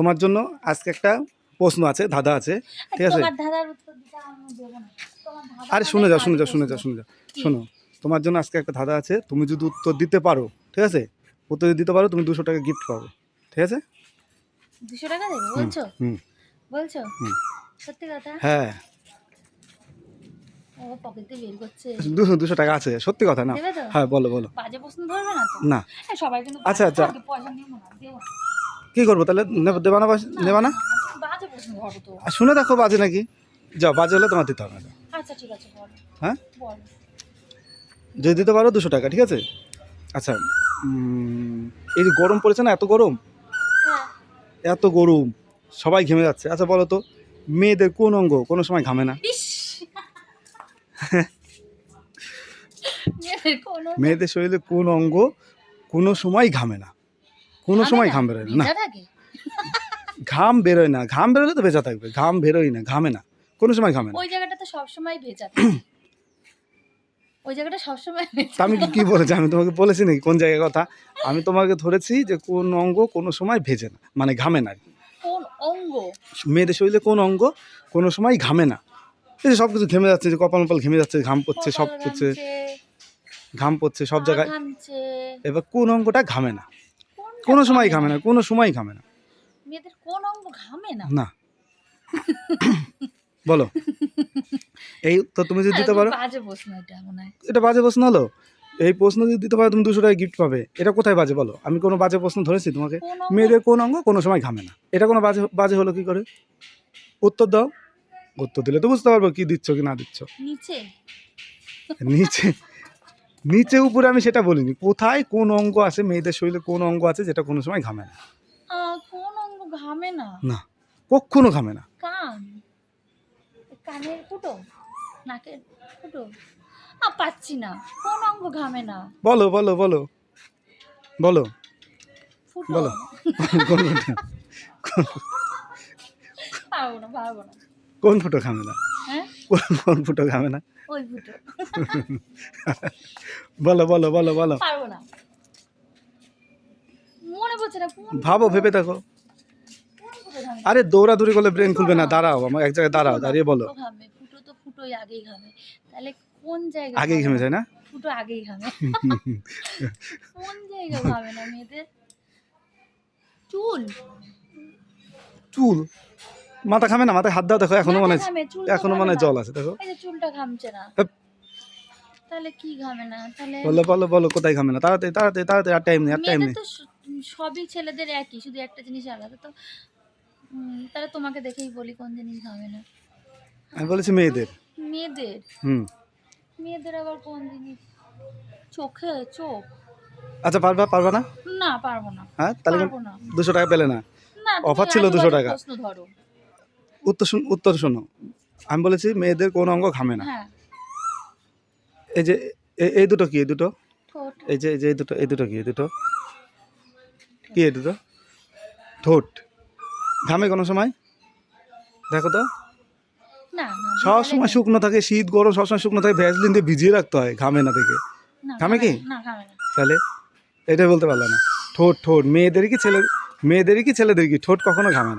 তোমার জন্য আজকে একটা প্রশ্ন আছে ধাঁধা আছে ঠিক আছে? আরে শুনে যাও শুনে যাও শুনে যাও শুনে যাও। শোনো তোমার জন্য আজকে একটা ধাঁধা আছে তুমি যদি উত্তর দিতে পারো ঠিক আছে? উত্তর যদি দিতে পারো তুমি দুশো টাকা গিফট পাবে ঠিক আছে? দুশো টাকা দেবে বলছো? হুম। বলছো? হুম। সত্যি কথা? হ্যাঁ। ও পকেটে বের করছে। দুশো দুশো টাকা আছে সত্যি কথা না। হ্যাঁ বলো বলো। বাজে প্রশ্ন ধরবে না তো? না। সবাই কিন্তু আচ্ছা, আচ্ছা। পয়সা নিয়ে না দেবো না। কি করব? তাহলে দেবা না? নেবা না শুনে দেখো বাজে নাকি? যাও বাজে হলে তোমার দিতে হবে না। আচ্ছা হ্যাঁ? যদি দিতে পারো দুশো টাকা ঠিক আছে? আচ্ছা এই যে গরম পড়েছে না এত গরম? হ্যাঁ। এত গরম সবাই ঘেমে যাচ্ছে। আচ্ছা বলো তো মেয়েদের কোন অঙ্গ? কোনো সময় ঘামে না। মেয়েদের শরীরে কোন অঙ্গ? কোনো সময় ঘামে না। কোনো সময় ঘাম বেরোয় না। ঘাম বেরোয় না ঘাম বেরোলে তো ভেজা থাকবে ঘাম বেরোয় না ঘামে না কোনো সময় ঘামে না। ওই জায়গাটা তো সবসময় ভেজা ওই জায়গাটা সবসময় আমি কি- বলেছি? আমি তোমাকে বলেছি নাকি? কোন জায়গার কথা? আমি তোমাকে ধরেছি যে কোন অঙ্গ কোনো সময় ভেজে না মানে ঘামে না। কোন অঙ্গ? মেয়েদের শরীরে কোন অঙ্গ কোনো সময় ঘামে না। এই যে সব কিছু ঘেমে যাচ্ছে যে কপাল মপাল ঘেমে যাচ্ছে ঘাম পড়ছে সব পড়ছে ঘাম পড়ছে সব জায়গায়। এবার কোন অঙ্গটা ঘামে না। কোনো সময় ঘামে না কোনো সময় ঘামে না। মেয়েদের কোন অঙ্গ ঘামে না। না। বলো। এই তো তুমি যদি দিতে পারো। বাজে প্রশ্ন এটা মনে হয়। এটা বাজে প্রশ্ন হলো? এই প্রশ্ন যদি দিতে পারো তুমি দুশো টাকা গিফট পাবে। এটা কোথায় বাজে বলো? আমি কোনো বাজে প্রশ্ন ধরেছি তোমাকে? মেয়েদের কোন অঙ্গ কোনো সময় ঘামে না। এটা কোনো বাজে বাজে হলো কি করে? উত্তর দাও। উত্তর দিলে তো বুঝতে পারব কি দিচ্ছ কি না দিচ্ছ। নিচে। নিচে। নিচে উপরে আমি সেটা বলিনি। কোথায় কোন অঙ্গ আছে মেয়েদের শরীরে কোন অঙ্গ আছে যেটা কোনো সময় ঘামে না। কোন অঙ্গ ঘামে না? না কখনো ঘামে না। কান। কানের ফুটো? নাকের ফুটো? আ পাচ্ছি না। কোন অঙ্গ ঘামে না? বলো বলো বলো। বলো। বলো। কোন ফুটো? কোন ফুটো ঘামে না? কোন- কোন ফুটো ঘামে না? ওই ফুটো। বলো বলো বলো বলো। পারব না। মনে পড়ছে না ভাবো ভেবে দেখো। আরে দৌড়াদৌড়ি করলে ব্রেন খুলবে না দাঁড়াও আমার এক জায়গায় দাঁড়াও দাঁড়িয়ে বলো। ফুটো ঘামে ফুটো তো ফুটোই আগেই ঘামে তাহলে কোন জায়গায় আগেই ঘেমে না? যায় না? ফুটো আগেই ঘামে কোন জায়গায় ঘামে না মেয়েদের? চুল। চুল? মাথা ঘামে না মাথায় হাত দাও দেখো এখনও মনে এখনও মনে জল আছে দেখো। চুলটা ঘামছে না। তাহলে কি ঘামে না? তাহলে বলো বলো বলো কোথায় ঘামে না? তাড়াতাড়ি তাড়াতাড়ি তাড়াতাড়ি আর টাইম নেই আর টাইম নেই। সবই ছেলেদের একই শুধু একটা জিনিস আলাদা তো তাহলে তোমাকে দেখেই বলি কোন জিনিস ঘামে না। আমি বলেছি মেয়েদের। মেয়েদের? হুম। মেয়েদের আবার কোন জিনিস? চোখে চোখ। আচ্ছা পারবা পারবা না? না পারব না। হ্যাঁ তাহলে দুশো টাকা পেলে না। অফার ছিল দুশো টাকা। প্রশ্ন ধরো। উত্তর শুন উত্তর শোনো। আমি বলেছি মেয়েদের কোন অঙ্গ ঘামে না। হ্যাঁ। এই যে এ- এই দুটো কি এই দুটো? ঠোঁট। এই যে এই যে এই দুটো এই দুটো কি এই দুটো? কি এই দুটো? ঠোঁট। ঘামে কোনো সময়? দেখো তো। না না সব সময়। শুকনো থাকে শীত গরম সবসময় শুকনো থাকে ভ্যাসলিন দিয়ে ভিজিয়ে রাখতে হয় ঘামে না থেকে। না, ঘামে কি? না ঘামে না। তাহলে এটাই বলতে পারলাম না। ঠোঁট ঠোঁট মেয়েদের কি ছেলে মেয়েদেরই কি ছেলেদের কি? ঠোঁট কখনো ঘামে না।